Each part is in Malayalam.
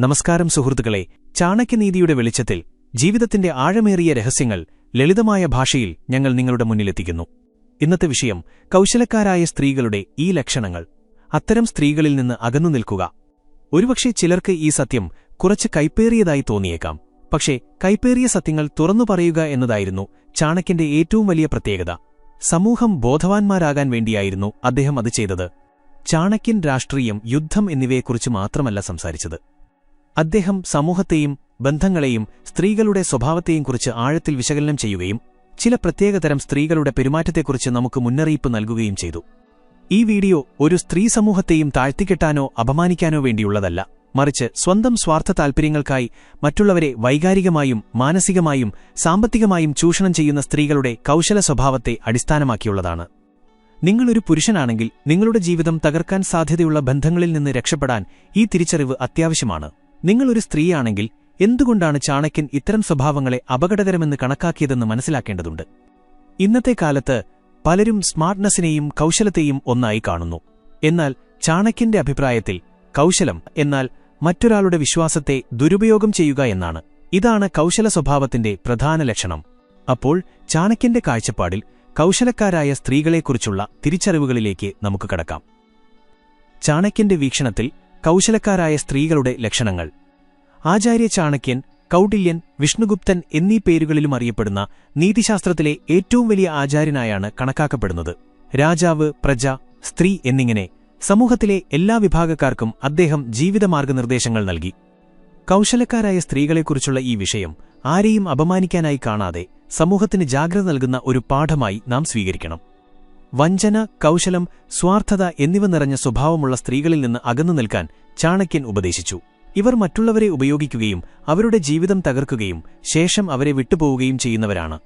നമസ്കാരം സുഹൃത്തുക്കളെ. ചാണക്യനീതിയുടെ വെളിച്ചത്തിൽ ജീവിതത്തിന്റെ ആഴമേറിയ രഹസ്യങ്ങൾ ലളിതമായ ഭാഷയിൽ ഞങ്ങൾ നിങ്ങളുടെ മുന്നിലെത്തിക്കുന്നു. ഇന്നത്തെ വിഷയം കൗശലക്കാരായ സ്ത്രീകളുടെ ഈ ലക്ഷണങ്ങൾ. അത്തരം സ്ത്രീകളിൽ നിന്ന് അകന്നു നിൽക്കുക. ഒരുപക്ഷെ ചിലർക്ക് ഈ സത്യം കുറച്ച് കൈപ്പേറിയതായി തോന്നിയേക്കാം. പക്ഷേ കൈപ്പേറിയ സത്യങ്ങൾ തുറന്നു പറയുക എന്നതായിരുന്നു ചാണക്യന്റെ ഏറ്റവും വലിയ പ്രത്യേകത. സമൂഹം ബോധവാന്മാരാകാൻ വേണ്ടിയായിരുന്നു അദ്ദേഹം അത് ചെയ്തത്. ചാണക്യൻ രാഷ്ട്രീയം യുദ്ധം എന്നിവയെക്കുറിച്ച് മാത്രമല്ല സംസാരിച്ചത്. അദ്ദേഹം സമൂഹത്തെയും ബന്ധങ്ങളെയും സ്ത്രീകളുടെ സ്വഭാവത്തെയും കുറിച്ച് ആഴത്തിൽ വിശകലനം ചെയ്യുകയും ചില പ്രത്യേകതരം സ്ത്രീകളുടെ പെരുമാറ്റത്തെക്കുറിച്ച് നമുക്ക് മുന്നറിയിപ്പ് നൽകുകയും ചെയ്തു. ഈ വീഡിയോ ഒരു സ്ത്രീ സമൂഹത്തെയും താഴ്ത്തിക്കെട്ടാനോ അപമാനിക്കാനോ വേണ്ടിയുള്ളതല്ല. മറിച്ച് സ്വന്തം സ്വാർത്ഥ താൽപ്പര്യങ്ങൾക്കായി മറ്റുള്ളവരെ വൈകാരികമായും മാനസികമായും സാമ്പത്തികമായും ചൂഷണം ചെയ്യുന്ന സ്ത്രീകളുടെ കൗശല സ്വഭാവത്തെ അടിസ്ഥാനമാക്കിയുള്ളതാണ്. നിങ്ങളൊരു പുരുഷനാണെങ്കിൽ നിങ്ങളുടെ ജീവിതം തകർക്കാൻ സാധ്യതയുള്ള ബന്ധങ്ങളിൽ നിന്ന് രക്ഷപ്പെടാൻ ഈ തിരിച്ചറിവ് അത്യാവശ്യമാണ്. നിങ്ങളൊരു സ്ത്രീയാണെങ്കിൽ എന്തുകൊണ്ടാണ് ചാണക്യൻ ഇത്തരം സ്വഭാവങ്ങളെ അപകടകരമെന്ന് കണക്കാക്കിയതെന്ന് മനസ്സിലാക്കേണ്ടതുണ്ട്. ഇന്നത്തെ കാലത്ത് പലരും സ്മാർട്ട്നെസ്സിനെയും കൗശലത്തെയും ഒന്നായി കാണുന്നു. എന്നാൽ ചാണക്യന്റെ അഭിപ്രായത്തിൽ കൗശലം എന്നാൽ മറ്റൊരാളുടെ വിശ്വാസത്തെ ദുരുപയോഗം ചെയ്യുക എന്നാണ്. ഇതാണ് കൗശല സ്വഭാവത്തിന്റെ പ്രധാന ലക്ഷണം. അപ്പോൾ ചാണക്യന്റെ കാഴ്ചപ്പാടിൽ കൗശലക്കാരായ സ്ത്രീകളെക്കുറിച്ചുള്ള തിരിച്ചറിവുകളിലേക്ക് നമുക്ക് കടക്കാം. ചാണക്യന്റെ വീക്ഷണത്തിൽ കൗശലക്കാരായ സ്ത്രീകളുടെ ലക്ഷണങ്ങൾ. ആചാര്യ ചാണക്യൻ കൗടില്യൻ വിഷ്ണുഗുപ്തൻ എന്നീ പേരുകളിലും അറിയപ്പെടുന്ന നീതിശാസ്ത്രത്തിലെ ഏറ്റവും വലിയ ആചാര്യനായാണ് കണക്കാക്കപ്പെടുന്നത്. രാജാവ് പ്രജ സ്ത്രീ എന്നിങ്ങനെ സമൂഹത്തിലെ എല്ലാ വിഭാഗക്കാർക്കും അദ്ദേഹം ജീവിതമാർഗനിർദ്ദേശങ്ങൾ നൽകി. കൗശലക്കാരായ സ്ത്രീകളെക്കുറിച്ചുള്ള ഈ വിഷയം ആരെയും അപമാനിക്കാനായി കാണാതെ സമൂഹത്തിന് ജാഗ്രത നൽകുന്ന ഒരു പാഠമായി നാം സ്വീകരിക്കണം. വഞ്ചന കൗശലം സ്വാർത്ഥത എന്നിവ നിറഞ്ഞ സ്വഭാവമുള്ള സ്ത്രീകളിൽ നിന്ന് അകന്നു നിൽക്കാൻ ചാണക്യൻ ഉപദേശിച്ചു. ഇവർ മറ്റുള്ളവരെ ഉപയോഗിക്കുകയും അവരുടെ ജീവിതം തകർക്കുകയും ശേഷം അവരെ വിട്ടുപോവുകയും ചെയ്യുന്നവരാണ്.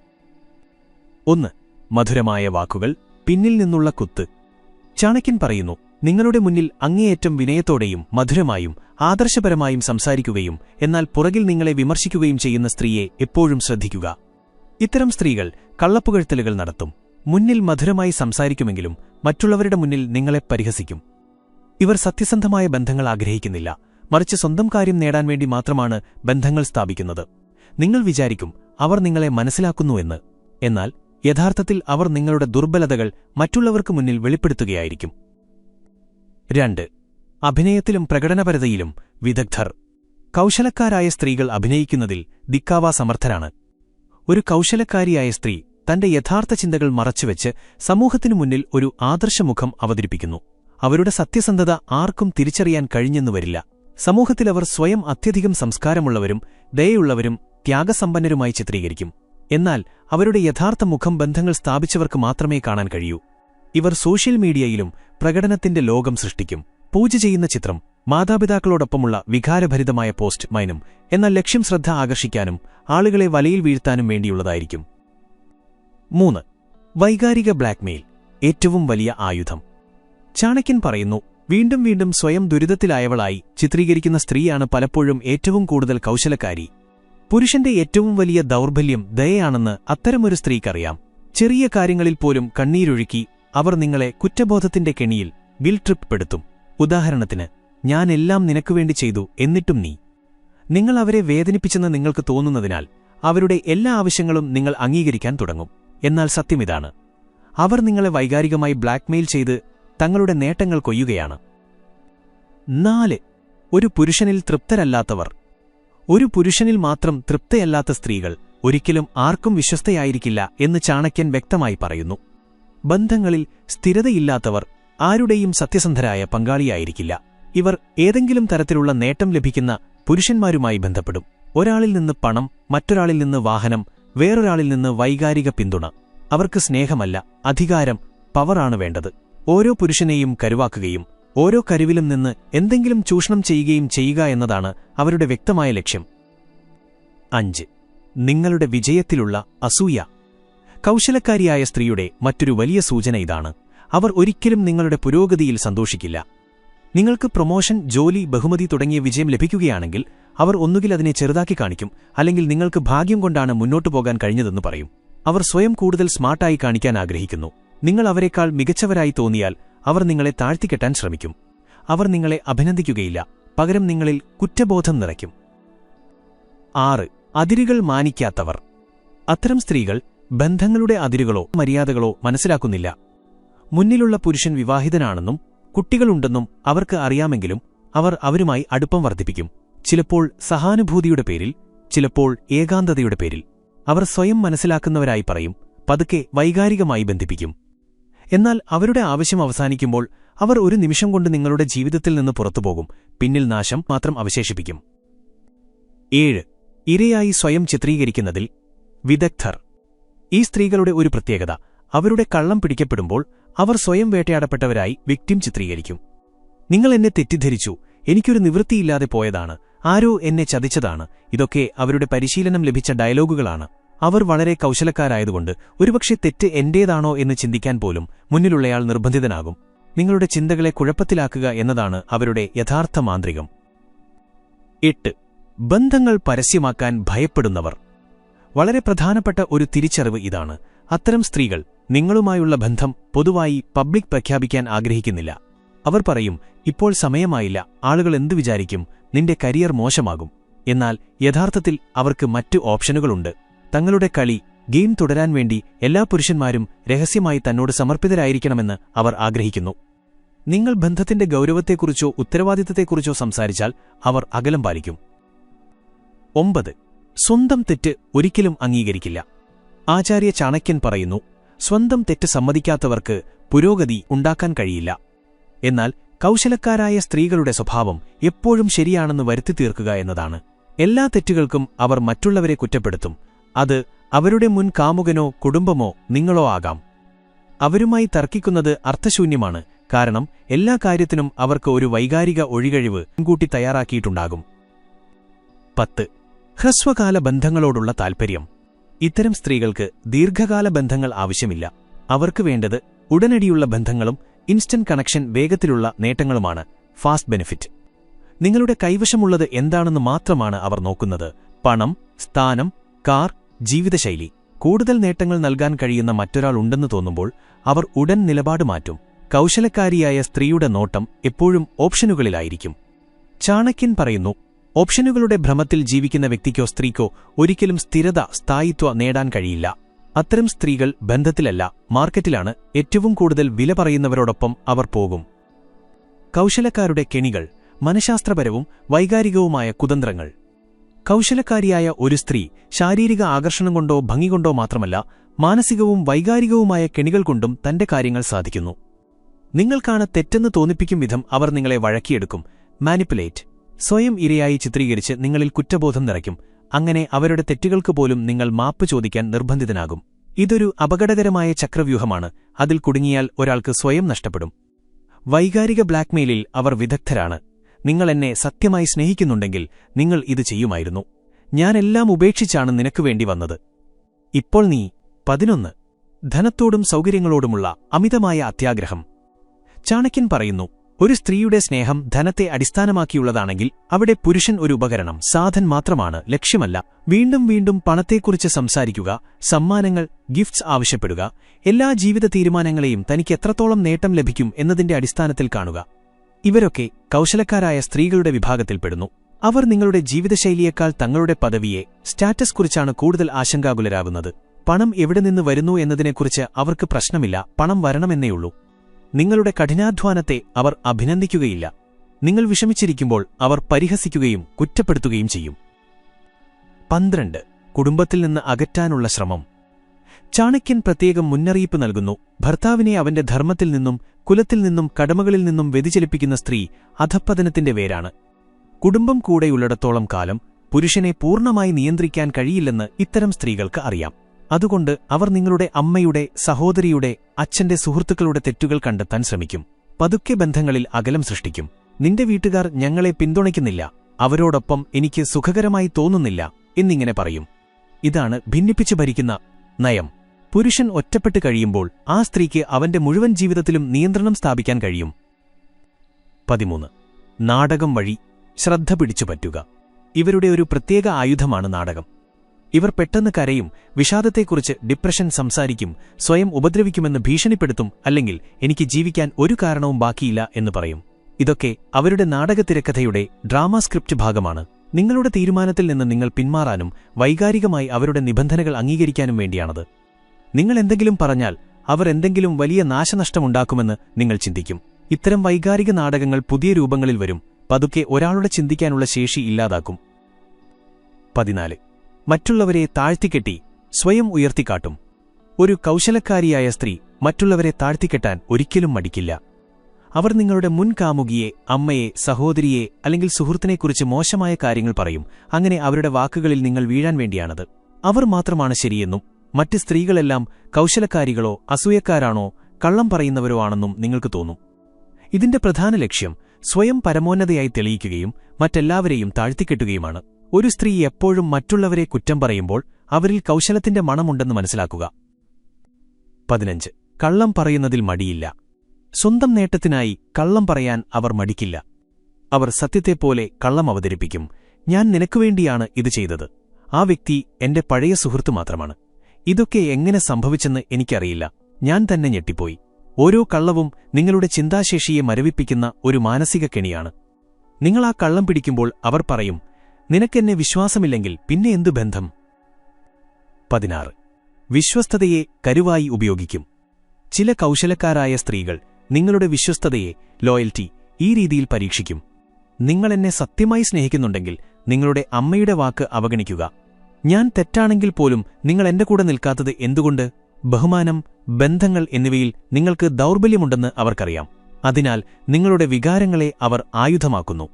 ഒന്ന് മധുരമായ വാക്കുകൾ പിന്നിൽ നിന്നുള്ള കുത്ത്. ചാണക്യൻ പറയുന്നു നിങ്ങളുടെ മുന്നിൽ അങ്ങേയറ്റം വിനയത്തോടെയും മധുരമായും ആദർശപരമായും സംസാരിക്കുകയും എന്നാൽ പുറകിൽ നിങ്ങളെ വിമർശിക്കുകയും ചെയ്യുന്ന സ്ത്രീയെ എപ്പോഴും ശ്രദ്ധിക്കുക. ഇത്തരം സ്ത്രീകൾ കള്ളപ്പുകഴ്ത്തലുകൾ നടത്തും. മുന്നിൽ മധുരമായി സംസാരിക്കുമെങ്കിലും മറ്റുള്ളവരുടെ മുന്നിൽ നിങ്ങളെ പരിഹസിക്കും. ഇവർ സത്യസന്ധമായ ബന്ധങ്ങൾ ആഗ്രഹിക്കുന്നില്ല. മറിച്ച് സ്വന്തം കാര്യം നേടാൻ വേണ്ടി മാത്രമാണ് ബന്ധങ്ങൾ സ്ഥാപിക്കുന്നത്. നിങ്ങൾ വിചാരിക്കും അവർ നിങ്ങളെ മനസ്സിലാക്കുന്നുവെന്ന് എന്നാൽ യഥാർത്ഥത്തിൽ അവർ നിങ്ങളുടെ ദുർബലതകൾ മറ്റുള്ളവർക്ക് മുന്നിൽ വെളിപ്പെടുത്തുകയായിരിക്കും. രണ്ട്. അഭിനയത്തിലും പ്രകടനപരതയിലും വിദഗ്ധർ. കൗശലക്കാരായ സ്ത്രീകൾ അഭിനയിക്കുന്നതിൽ ദിക്കാവാ സമർത്ഥരാണ്. ഒരു കൗശലക്കാരിയായ സ്ത്രീ തന്റെ യഥാർത്ഥ ചിന്തകൾ മറച്ചുവെച്ച് സമൂഹത്തിനു മുന്നിൽ ഒരു ആദർശമുഖം അവതരിപ്പിക്കുന്നു. അവരുടെ സത്യസന്ധത ആർക്കും തിരിച്ചറിയാൻ കഴിഞ്ഞെന്നു വരില്ല. സമൂഹത്തിലവർ സ്വയം അത്യധികം സംസ്കാരമുള്ളവരും ദയയുള്ളവരും ത്യാഗസമ്പന്നരുമായി ചിത്രീകരിക്കും. എന്നാൽ അവരുടെ യഥാർത്ഥ മുഖം ബന്ധങ്ങൾ സ്ഥാപിച്ചവർക്ക് മാത്രമേ കാണാൻ കഴിയൂ. ഇവർ സോഷ്യൽ മീഡിയയിലും പ്രകടനത്തിന്റെ ലോകം സൃഷ്ടിക്കും. പൂജ ചെയ്യുന്ന ചിത്രം മാതാപിതാക്കളോടൊപ്പമുള്ള വികാരഭരിതമായ പോസ്റ്റ് മൈനും എന്നാൽ ലക്ഷ്യം ശ്രദ്ധ ആകർഷിക്കാനും ആളുകളെ വലയിൽ വീഴ്ത്താനും വേണ്ടിയുള്ളതായിരിക്കും. മൂന്ന്. വൈകാരിക ബ്ലാക്ക്മെയിൽ ഏറ്റവും വലിയ ആയുധം. ചാണക്യൻ പറയുന്നു വീണ്ടും വീണ്ടും സ്വയം ദുരിതത്തിലായവളായി ചിത്രീകരിക്കുന്ന സ്ത്രീയാണ് പലപ്പോഴും ഏറ്റവും കൂടുതൽ കൗശലക്കാരി. പുരുഷന്റെ ഏറ്റവും വലിയ ദൗർബല്യം ദയയാണെന്ന് അത്തരമൊരു സ്ത്രീക്കറിയാം. ചെറിയ കാര്യങ്ങളിൽ പോലും കണ്ണീരൊഴുക്കി അവർ നിങ്ങളെ കുറ്റബോധത്തിന്റെ കെണിയിൽ ഗിൽ ട്രിപ്പ് പെടുത്തും. ഉദാഹരണത്തിന് ഞാൻ എല്ലാം നിനക്കുവേണ്ടി ചെയ്തു എന്നിട്ടും നീ. നിങ്ങൾ അവരെ വേദനിപ്പിച്ചെന്ന് നിങ്ങൾക്ക് തോന്നുന്നതിനാൽ അവരുടെ എല്ലാ ആവശ്യങ്ങളും നിങ്ങൾ അംഗീകരിക്കാൻ തുടങ്ങും. എന്നാൽ സത്യമിതാണ്. അവർ നിങ്ങളെ വൈകാരികമായി ബ്ലാക്ക്മെയിൽ ചെയ്ത് തങ്ങളുടെ നേട്ടങ്ങൾ കൊയ്യുകയാണ്. നാല് ഒരു പുരുഷനിൽ തൃപ്തരല്ലാത്തവർ. ഒരു പുരുഷനിൽ മാത്രം തൃപ്തയല്ലാത്ത സ്ത്രീകൾ ഒരിക്കലും ആർക്കും വിശ്വസ്തയായിരിക്കില്ല എന്ന് ചാണക്യൻ വ്യക്തമായി പറയുന്നു. ബന്ധങ്ങളിൽ സ്ഥിരതയില്ലാത്തവർ ആരുടെയും സത്യസന്ധരായ പങ്കാളിയായിരിക്കില്ല. ഇവർ ഏതെങ്കിലും തരത്തിലുള്ള നേട്ടം ലഭിക്കുന്ന പുരുഷന്മാരുമായി ബന്ധപ്പെടും. ഒരാളിൽ നിന്ന് പണം മറ്റൊരാളിൽ നിന്ന് വാഹനം വേറൊരാളിൽ നിന്ന് വൈകാരിക പിന്തുണ. അവർക്ക് സ്നേഹമല്ല അധികാരം പവറാണ് വേണ്ടത്. ഓരോ പുരുഷനെയും കരുവാക്കുകയും ഓരോ കരുവിലും നിന്ന് എന്തെങ്കിലും ചൂഷണം ചെയ്യുകയും ചെയ്യുക എന്നതാണ് അവരുടെ വ്യക്തമായ ലക്ഷ്യം. അഞ്ച്. നിങ്ങളുടെ വിജയത്തിലുള്ള അസൂയ. കൗശലക്കാരിയായ സ്ത്രീയുടെ മറ്റൊരു വലിയ സൂചന ഇതാണ്. അവർ ഒരിക്കലും നിങ്ങളുടെ പുരോഗതിയിൽ സന്തോഷിക്കില്ല. നിങ്ങൾക്ക് പ്രൊമോഷൻ ജോലി ബഹുമതി തുടങ്ങിയ വിജയം ലഭിക്കുകയാണെങ്കിൽ അവർ ഒന്നുകിൽ അതിനെ ചെറുതാക്കി കാണിക്കും അല്ലെങ്കിൽ നിങ്ങൾക്ക് ഭാഗ്യം കൊണ്ടാണ് മുന്നോട്ടു പോകാൻ കഴിഞ്ഞതെന്ന് പറയും. അവർ സ്വയം കൂടുതൽ സ്മാർട്ടായി കാണിക്കാൻ ആഗ്രഹിക്കുന്നു. നിങ്ങൾ അവരെക്കാൾ മികച്ചവരായി തോന്നിയാൽ അവർ നിങ്ങളെ താഴ്ത്തിക്കെട്ടാൻ ശ്രമിക്കും. അവർ നിങ്ങളെ അഭിനന്ദിക്കുകയില്ല പകരം നിങ്ങളിൽ കുറ്റബോധം നിറയ്ക്കും. ആറ് അതിരുകൾ മാനിക്കാത്തവർ. അത്തരം സ്ത്രീകൾ ബന്ധങ്ങളുടെ അതിരുകളോ മര്യാദകളോ മനസ്സിലാക്കുന്നില്ല. മുന്നിലുള്ള പുരുഷൻ വിവാഹിതനാണെന്നും കുട്ടികളുണ്ടെന്നും അവർക്ക് അറിയാമെങ്കിലും അവർ അവരുമായി അടുപ്പം വർദ്ധിപ്പിക്കും. ചിലപ്പോൾ സഹാനുഭൂതിയുടെ പേരിൽ ചിലപ്പോൾ ഏകാന്തതയുടെ പേരിൽ. അവർ സ്വയം മനസ്സിലാക്കുന്നവരായി പറയും പതുക്കെ വൈകാരികമായി ബന്ധിപ്പിക്കും. എന്നാൽ അവരുടെ ആവശ്യം അവസാനിക്കുമ്പോൾ അവർ ഒരു നിമിഷം കൊണ്ട് നിങ്ങളുടെ ജീവിതത്തിൽ നിന്ന് പുറത്തുപോകും പിന്നിൽ നാശം മാത്രം അവശേഷിപ്പിക്കും. ഏഴ്. ഇരയായി സ്വയം ചിത്രീകരിക്കുന്നതിൽ വിദഗ്ധർ. ഈ സ്ത്രീകളുടെ ഒരു പ്രത്യേകത അവരുടെ കള്ളം പിടിക്കപ്പെടുമ്പോൾ അവർ സ്വയം വേട്ടയാടപ്പെട്ടവരായി വിക്ടിം ചിത്രീകരിക്കും. നിങ്ങൾ എന്നെ തെറ്റിദ്ധരിച്ചു എനിക്കൊരു നിവൃത്തിയില്ലാതെ പോയതാണ് ആരോ എന്നെ ചതിച്ചതാണ്. ഇതൊക്കെ അവരുടെ പരിശീലനം ലഭിച്ച ഡയലോഗുകളാണ്. അവർ വളരെ കൗശലക്കാരായതുകൊണ്ട് ഒരുപക്ഷെ തെറ്റ് എന്റേതാണോ എന്ന് ചിന്തിക്കാൻ പോലും മുന്നിലുള്ളയാൾ നിർബന്ധിതനാകും. നിങ്ങളുടെ ചിന്തകളെ കുഴപ്പത്തിലാക്കുക എന്നതാണ് അവരുടെ യഥാർത്ഥ മാന്ത്രികം. എട്ട്. ബന്ധങ്ങൾ പരസ്യമാക്കാൻ ഭയപ്പെടുന്നവർ. വളരെ പ്രധാനപ്പെട്ട ഒരു തിരിച്ചറിവ് ഇതാണ്. അത്തരം സ്ത്രീകൾ നിങ്ങളുമായുള്ള ബന്ധം പൊതുവായി പബ്ലിക് പ്രഖ്യാപിക്കാൻ ആഗ്രഹിക്കുന്നില്ല. അവർ പറയും ഇപ്പോൾ സമയമായില്ല. ആളുകൾ എന്തു വിചാരിക്കും? നിന്റെ കരിയർ മോശമാകും. എന്നാൽ യഥാർത്ഥത്തിൽ അവർക്ക് മറ്റു ഓപ്ഷനുകളുണ്ട്. തങ്ങളുടെ കളി ഗെയിം തുടരാൻ വേണ്ടി എല്ലാ പുരുഷന്മാരും രഹസ്യമായി തന്നോട് സമർപ്പിതരായിരിക്കണമെന്ന് അവർ ആഗ്രഹിക്കുന്നു. നിങ്ങൾ ബന്ധത്തിന്റെ ഗൗരവത്തെക്കുറിച്ചോ ഉത്തരവാദിത്തത്തെക്കുറിച്ചോ സംസാരിച്ചാൽ അവർ അകലം പാലിക്കും. ഒമ്പത്. സ്വന്തം തെറ്റ് ഒരിക്കലും അംഗീകരിക്കില്ല. ആചാര്യ ചാണക്യൻ പറയുന്നു സ്വന്തം തെറ്റ് സമ്മതിക്കാത്തവർക്ക് പുരോഗതി ഉണ്ടാക്കാൻ കഴിയില്ല. എന്നാൽ കൗശലക്കാരായ സ്ത്രീകളുടെ സ്വഭാവം എപ്പോഴും ശരിയാണെന്ന് വരുത്തി തീർക്കുക എന്നതാണ്. എല്ലാ തെറ്റുകൾക്കും അവർ മറ്റുള്ളവരെ കുറ്റപ്പെടുത്തും. അത് അവരുടെ മുൻ കാമുകനോ കുടുംബമോ നിങ്ങളോ ആകാം. അവരുമായി തർക്കിക്കുന്നത് അർത്ഥശൂന്യമാണ്. കാരണം എല്ലാ കാര്യത്തിനും അവർക്ക് ഒരു വൈകാരിക ഒഴികഴിവ് മുൻകൂട്ടി തയ്യാറാക്കിയിട്ടുണ്ടാകും. പത്ത്. ഹ്രസ്വകാല ബന്ധങ്ങളോടുള്ള താൽപ്പര്യം ഇത്തരം സ്ത്രീകൾക്ക് ദീർഘകാല ബന്ധങ്ങൾ ആവശ്യമില്ല. അവർക്ക് വേണ്ടത് ഉടനടിയുള്ള ബന്ധങ്ങളും ഇൻസ്റ്റന്റ് കണക്ഷൻ വേഗത്തിലുള്ള നേട്ടങ്ങളുമാണ് ഫാസ്റ്റ് ബെനിഫിറ്റ്. നിങ്ങളുടെ കൈവശമുള്ളത് എന്താണെന്ന് മാത്രമാണ് അവർ നോക്കുന്നത്. പണം സ്ഥാനം കാർ ജീവിതശൈലി. കൂടുതൽ നേട്ടങ്ങൾ നൽകാൻ കഴിയുന്ന മറ്റൊരാൾ ഉണ്ടെന്ന് തോന്നുമ്പോൾ അവർ ഉടൻ നിലപാട് മാറ്റും. കൗശലക്കാരിയായ സ്ത്രീയുടെ നോട്ടം എപ്പോഴും ഓപ്ഷനുകളിലായിരിക്കും. ചാണക്യൻ പറയുന്നു ഓപ്ഷനുകളുടെ ഭ്രമത്തിൽ ജീവിക്കുന്ന വ്യക്തിക്കോ സ്ത്രീക്കോ ഒരിക്കലും സ്ഥിരത സ്ഥായിത്വ നേടാൻ കഴിയില്ല. അത്തരം സ്ത്രീകൾ ബന്ധത്തിലല്ല മാർക്കറ്റിലാണ് ഏറ്റവും കൂടുതൽ വില പറയുന്നവരോടൊപ്പം അവർ പോകും. കൗശലക്കാരുടെ കെണികൾ മനഃശാസ്ത്രപരവും വൈകാരികവുമായ കുതന്ത്രങ്ങൾ. കൗശലക്കാരിയായ ഒരു സ്ത്രീ ശാരീരിക ആകർഷണം കൊണ്ടോ ഭംഗി കൊണ്ടോ മാത്രമല്ല മാനസികവും വൈകാരികവുമായ കെണികൾ കൊണ്ടും തന്റെ കാര്യങ്ങൾ സാധിക്കുന്നു. നിങ്ങൾക്കാണ് തെറ്റെന്ന് തോന്നിപ്പിക്കും വിധം അവർ നിങ്ങളെ വഴക്കിയെടുക്കും. മാനിപ്പുലേറ്റ്. സ്വയം ഇരയായി ചിത്രീകരിച്ച് നിങ്ങളിൽ കുറ്റബോധം നിറയ്ക്കും. അങ്ങനെ അവരുടെ തെറ്റുകൾക്ക് പോലും നിങ്ങൾ മാപ്പ് ചോദിക്കാൻ നിർബന്ധിതനാകും. ഇതൊരു അപകടകരമായ ചക്രവ്യൂഹമാണ്. അതിൽ കുടുങ്ങിയാൽ ഒരാൾക്ക് സ്വയം നഷ്ടപ്പെടും. വൈകാരിക ബ്ലാക്ക്മെയിലിൽ അവർ വിദഗ്ധരാണ്. നിങ്ങൾ എന്നെ സത്യമായി സ്നേഹിക്കുന്നുണ്ടെങ്കിൽ നിങ്ങൾ ഇത് ചെയ്യുമായിരുന്നു. ഞാനെല്ലാം ഉപേക്ഷിച്ചാണ് നിനക്ക് വേണ്ടി വന്നത്. ഇപ്പോൾ നീ പതിനൊന്ന്. ധനത്തോടും സൗകര്യങ്ങളോടുമുള്ള അമിതമായ അത്യാഗ്രഹം. ചാണക്യൻ പറയുന്നു ഒരു സ്ത്രീയുടെ സ്നേഹം ധനത്തെ അടിസ്ഥാനമാക്കിയുള്ളതാണെങ്കിൽ അവിടെ പുരുഷൻ ഒരു ഉപകരണം സാധൻ മാത്രമാണ് ലക്ഷ്യമല്ല. വീണ്ടും വീണ്ടും പണത്തെക്കുറിച്ച് സംസാരിക്കുക സമ്മാനങ്ങൾ ഗിഫ്റ്റ്സ് ആവശ്യപ്പെടുക എല്ലാ ജീവിത തീരുമാനങ്ങളെയും തനിക്ക് എത്രത്തോളം നേട്ടം ലഭിക്കും എന്നതിന്റെ അടിസ്ഥാനത്തിൽ കാണുക. ഇവരൊക്കെ കൗശലക്കാരായ സ്ത്രീകളുടെ വിഭാഗത്തിൽപ്പെടുന്നു അവർ നിങ്ങളുടെ ജീവിതശൈലിയേക്കാൾ തങ്ങളുടെ പദവിയെ സ്റ്റാറ്റസ് കുറിച്ചാണ് കൂടുതൽ ആശങ്കാകുലരാകുന്നത്. പണം എവിടെ നിന്ന് വരുന്നു എന്നതിനെക്കുറിച്ച് അവർക്ക് പ്രശ്നമില്ല പണം വരണമെന്നേയുള്ളൂ. നിങ്ങളുടെ കഠിനാധ്വാനത്തെ അവർ അഭിനന്ദിക്കുകയില്ല. നിങ്ങൾ വിഷമിച്ചിരിക്കുമ്പോൾ അവർ പരിഹസിക്കുകയും കുറ്റപ്പെടുത്തുകയും ചെയ്യും. പന്ത്രണ്ട്. കുടുംബത്തിൽ നിന്ന് അകറ്റാനുള്ള ശ്രമം. ചാണക്യൻ പ്രത്യേകം മുന്നറിയിപ്പ് നൽകുന്നു. ഭർത്താവിനെ അവന്റെ ധർമ്മത്തിൽ നിന്നും കുലത്തിൽ നിന്നും കടമകളിൽ നിന്നും വ്യതിചലിപ്പിക്കുന്ന സ്ത്രീ അധപ്പതനത്തിന്റെ വേരാണ്. കുടുംബം കൂടെയുള്ളിടത്തോളം കാലം പുരുഷനെ പൂർണമായി നിയന്ത്രിക്കാൻ കഴിയില്ലെന്ന് ഇത്തരം സ്ത്രീകൾക്ക് അറിയാം. അതുകൊണ്ട് അവർ നിങ്ങളുടെ അമ്മയുടെ സഹോദരിയുടെ അച്ഛന്റെ സുഹൃത്തുക്കളുടെ തെറ്റുകൾ കണ്ടെത്താൻ ശ്രമിക്കും. പതുക്കെ ബന്ധങ്ങളിൽ അകലം സൃഷ്ടിക്കും. നിന്റെ വീട്ടുകാർ ഞങ്ങളെ പിന്തുണയ്ക്കുന്നില്ല. അവരോടൊപ്പം എനിക്ക് സുഖകരമായി തോന്നുന്നില്ല എന്നിങ്ങനെ പറയും. ഇതാണ് ഭിന്നിപ്പിച്ചു ഭരിക്കുന്ന നയം. പുരുഷൻ ഒറ്റപ്പെട്ട് കഴിയുമ്പോൾ ആ സ്ത്രീക്ക് അവന്റെ മുഴുവൻ ജീവിതത്തിലും നിയന്ത്രണം സ്ഥാപിക്കാൻ കഴിയും. പതിമൂന്ന്. നാടകം വഴി ശ്രദ്ധ പിടിച്ചു പറ്റുക ഇവരുടെ ഒരു പ്രത്യേക ആയുധമാണ് നാടകം. ഇവർ പെട്ടെന്ന് കരയും വിഷാദത്തെക്കുറിച്ച് ഡിപ്രഷൻ സംസാരിക്കും സ്വയം ഉപദ്രവിക്കുമെന്ന് ഭീഷണിപ്പെടുത്തും അല്ലെങ്കിൽ എനിക്ക് ജീവിക്കാൻ ഒരു കാരണവും ബാക്കിയില്ല എന്ന് പറയും. ഇതൊക്കെ അവരുടെ നാടകത്തിരക്കഥയുടെ ഡ്രാമ സ്ക്രിപ്റ്റ് ഭാഗമാണ്. നിങ്ങളുടെ തീരുമാനത്തിൽ നിന്ന് നിങ്ങൾ പിന്മാറാനും വൈകാരികമായി അവരുടെ നിബന്ധനകൾ അംഗീകരിക്കാനും വേണ്ടിയാണത്. നിങ്ങൾ എന്തെങ്കിലും പറഞ്ഞാൽ അവർ എന്തെങ്കിലും വലിയ നാശനഷ്ടമുണ്ടാക്കുമെന്ന് നിങ്ങൾ ചിന്തിക്കും. ഇത്തരം വൈകാരിക നാടകങ്ങൾ പുതിയ രൂപങ്ങളിൽ വരും. പതുക്കെ ഒരാളുടെ ചിന്തിക്കാനുള്ള ശേഷി ഇല്ലാതാക്കും. പതിനാല്. മറ്റുള്ളവരെ താഴ്ത്തിക്കെട്ടി സ്വയം ഉയർത്തിക്കാട്ടും. ഒരു കൗശലക്കാരിയായ സ്ത്രീ മറ്റുള്ളവരെ താഴ്ത്തിക്കെട്ടാൻ ഒരിക്കലും മടിക്കില്ല. അവർ നിങ്ങളുടെ മുൻകാമുകിയെ അമ്മയെ സഹോദരിയെ അല്ലെങ്കിൽ സുഹൃത്തിനെക്കുറിച്ച് മോശമായ കാര്യങ്ങൾ പറയും. അങ്ങനെ അവരുടെ വാക്കുകളിൽ നിങ്ങൾ വീഴാൻ വേണ്ടിയാണത്. അവർ മാത്രമാണ് ശരിയെന്നും മറ്റ് സ്ത്രീകളെല്ലാം കൗശലക്കാരികളോ അസൂയക്കാരാണോ കള്ളം പറയുന്നവരോ ആണെന്നും നിങ്ങൾക്ക് തോന്നും. ഇതിന്റെ പ്രധാന ലക്ഷ്യം സ്വയം പരമോന്നതയായി തെളിയിക്കുകയും മറ്റെല്ലാവരെയും താഴ്ത്തിക്കെട്ടുകയുമാണ്. ഒരു സ്ത്രീ എപ്പോഴും മറ്റുള്ളവരെ കുറ്റം പറയുമ്പോൾ അവരിൽ കൗശലത്തിന്റെ മണമുണ്ടെന്ന് മനസ്സിലാക്കുക. പതിനഞ്ച്. കള്ളം പറയുന്നതിൽ മടിയില്ല. സ്വന്തം നേട്ടത്തിനായി കള്ളം പറയാൻ അവർ മടിക്കില്ല. അവർ സത്യത്തെപ്പോലെ കള്ളം അവതരിപ്പിക്കും. ഞാൻ നിനക്കുവേണ്ടിയാണ് ഇത് ചെയ്തത്. ആ വ്യക്തി എന്റെ പഴയ സുഹൃത്ത് മാത്രമാണ്. ഇതൊക്കെ എങ്ങനെ സംഭവിച്ചെന്ന് എനിക്കറിയില്ല. ഞാൻ തന്നെ ഞെട്ടിപ്പോയി. ഓരോ കള്ളവും നിങ്ങളുടെ ചിന്താശേഷിയെ മരവിപ്പിക്കുന്ന ഒരു മാനസിക കെണിയാണ്. നിങ്ങൾ ആ കള്ളം പിടിക്കുമ്പോൾ അവർ പറയും നിനക്കെന്നെ വിശ്വാസമില്ലെങ്കിൽ പിന്നെ എന്തു ബന്ധം? പതിനാറ്. വിശ്വസ്തതയെ കരുവായി ഉപയോഗിക്കും. ചില കൗശലക്കാരായ സ്ത്രീകൾ നിങ്ങളുടെ വിശ്വസ്തതയെ ലോയൽറ്റി ഈ രീതിയിൽ പരീക്ഷിക്കും. നിങ്ങളെന്നെ സത്യമായി സ്നേഹിക്കുന്നുണ്ടെങ്കിൽ നിങ്ങളുടെ അമ്മയുടെ വാക്ക് അവഗണിക്കുക. ഞാൻ തെറ്റാണെങ്കിൽ പോലും നിങ്ങൾ എന്റെ കൂടെ നിൽക്കാത്തത് എന്തുകൊണ്ട്? ബഹുമാനം ബന്ധങ്ങൾ എന്നിവയിൽ നിങ്ങൾക്ക് ദൗർബല്യമുണ്ടെന്ന് അവർക്കറിയാം. അതിനാൽ നിങ്ങളുടെ വികാരങ്ങളെ അവർ ആയുധമാക്കുന്നു.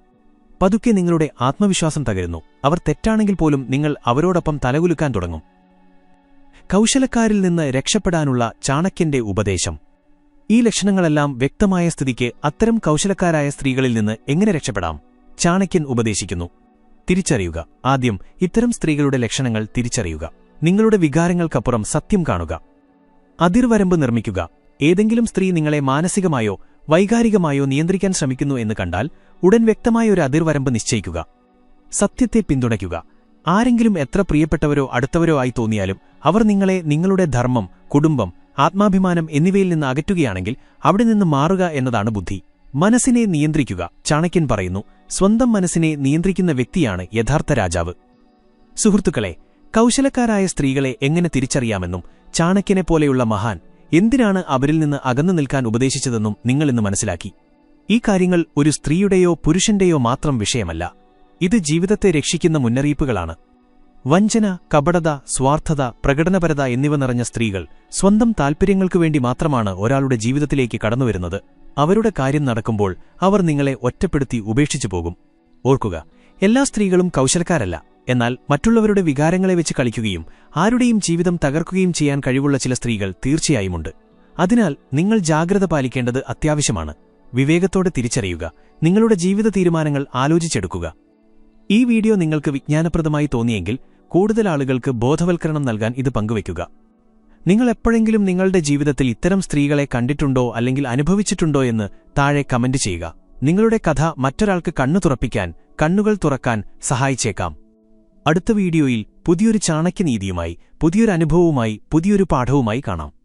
പതുക്കെ നിങ്ങളുടെ ആത്മവിശ്വാസം തകരുന്നു. അവർ തെറ്റാണെങ്കിൽ പോലും നിങ്ങൾ അവരോടൊപ്പം തലകുലുക്കാൻ തുടങ്ങും. കൗശലക്കാരിൽ നിന്ന് രക്ഷപ്പെടാനുള്ള ചാണക്യന്റെ ഉപദേശം. ഈ ലക്ഷണങ്ങളെല്ലാം വ്യക്തമായ സ്ഥിതിക്ക് അത്തരം കൗശലക്കാരായ സ്ത്രീകളിൽ നിന്ന് എങ്ങനെ രക്ഷപ്പെടാം? ചാണക്യൻ ഉപദേശിക്കുന്നു. തിരിച്ചറിയുക. ആദ്യം ഇത്തരം സ്ത്രീകളുടെ ലക്ഷണങ്ങൾ തിരിച്ചറിയുക. നിങ്ങളുടെ വികാരങ്ങൾക്കപ്പുറം സത്യം കാണുക. അതിർവരമ്പ് നിർമ്മിക്കുക. ഏതെങ്കിലും സ്ത്രീ നിങ്ങളെ മാനസികമായോ വൈകാരികമായോ നിയന്ത്രിക്കാൻ ശ്രമിക്കുന്നു എന്ന് കണ്ടാൽ ഉടൻ വ്യക്തമായ ഒരു അതിർവരമ്പ് നിശ്ചയിക്കുക. സത്യത്തെ പിന്തുണയ്ക്കുക. ആരെങ്കിലും എത്ര പ്രിയപ്പെട്ടവരോ അടുത്തവരോ ആയി തോന്നിയാലും അവർ നിങ്ങളെ നിങ്ങളുടെ ധർമ്മം കുടുംബം ആത്മാഭിമാനം എന്നിവയിൽ നിന്ന് അകറ്റുകയാണെങ്കിൽ അവിടെ നിന്ന് മാറുക എന്നതാണ് ബുദ്ധി. മനസ്സിനെ നിയന്ത്രിക്കുക ചാണക്യൻ പറയുന്നു സ്വന്തം മനസ്സിനെ നിയന്ത്രിക്കുന്ന വ്യക്തിയാണ് യഥാർത്ഥ രാജാവ്. സുഹൃത്തുക്കളെ കൗശലക്കാരായ സ്ത്രീകളെ എങ്ങനെ തിരിച്ചറിയാമെന്നും ചാണക്യനെപ്പോലെയുള്ള മഹാൻ എന്തിനാണ് അവരിൽ നിന്ന് അകന്നു നിൽക്കാൻ ഉപദേശിച്ചതെന്നും നിങ്ങളിന്ന് മനസ്സിലാക്കി. ഈ കാര്യങ്ങൾ ഒരു സ്ത്രീയുടെയോ പുരുഷന്റെയോ മാത്രം വിഷയമല്ല. ഇത് ജീവിതത്തെ രക്ഷിക്കുന്ന മുന്നറിയിപ്പുകളാണ്. വഞ്ചന കപടത സ്വാർത്ഥത പ്രകടനപരത എന്നിവ നിറഞ്ഞ സ്ത്രീകൾ സ്വന്തം താൽപ്പര്യങ്ങൾക്കു വേണ്ടി മാത്രമാണ് ഒരാളുടെ ജീവിതത്തിലേക്ക് കടന്നുവരുന്നത്. അവരുടെ കാര്യം നടക്കുമ്പോൾ അവർ നിങ്ങളെ ഒറ്റപ്പെടുത്തി ഉപേക്ഷിച്ചു പോകും. ഓർക്കുക എല്ലാ സ്ത്രീകളും കൗശലക്കാരല്ല. എന്നാൽ മറ്റുള്ളവരുടെ വികാരങ്ങളെ വെച്ച് കളിക്കുകയും ആരുടെയും ജീവിതം തകർക്കുകയും ചെയ്യാൻ കഴിവുള്ള ചില സ്ത്രീകൾ തീർച്ചയായുമുണ്ട്. അതിനാൽ നിങ്ങൾ ജാഗ്രത പാലിക്കേണ്ടത് അത്യാവശ്യമാണ്. വിവേകത്തോടെ തിരിച്ചറിയുക. നിങ്ങളുടെ ജീവിത തീരുമാനങ്ങൾ ആലോചിച്ചെടുക്കുക. ഈ വീഡിയോ നിങ്ങൾക്ക് വിജ്ഞാനപ്രദമായി തോന്നിയെങ്കിൽ കൂടുതൽ ആളുകൾക്ക് ബോധവൽക്കരണം നൽകാൻ ഇത് പങ്കുവയ്ക്കുക. നിങ്ങൾ എപ്പോഴെങ്കിലും നിങ്ങളുടെ ജീവിതത്തിൽ ഇത്തരം സ്ത്രീകളെ കണ്ടിട്ടുണ്ടോ അല്ലെങ്കിൽ അനുഭവിച്ചിട്ടുണ്ടോ എന്ന് താഴെ കമന്റ് ചെയ്യുക. നിങ്ങളുടെ കഥ മറ്റൊരാൾക്ക് കണ്ണു തുറപ്പിക്കാൻ കണ്ണുകൾ തുറക്കാൻ സഹായിച്ചേക്കാം. അടുത്ത വീഡിയോയിൽ പുതിയൊരു ചാണക്യനീതിയുമായി പുതിയൊരു അനുഭവവുമായി പുതിയൊരു പാഠവുമായി കാണാം.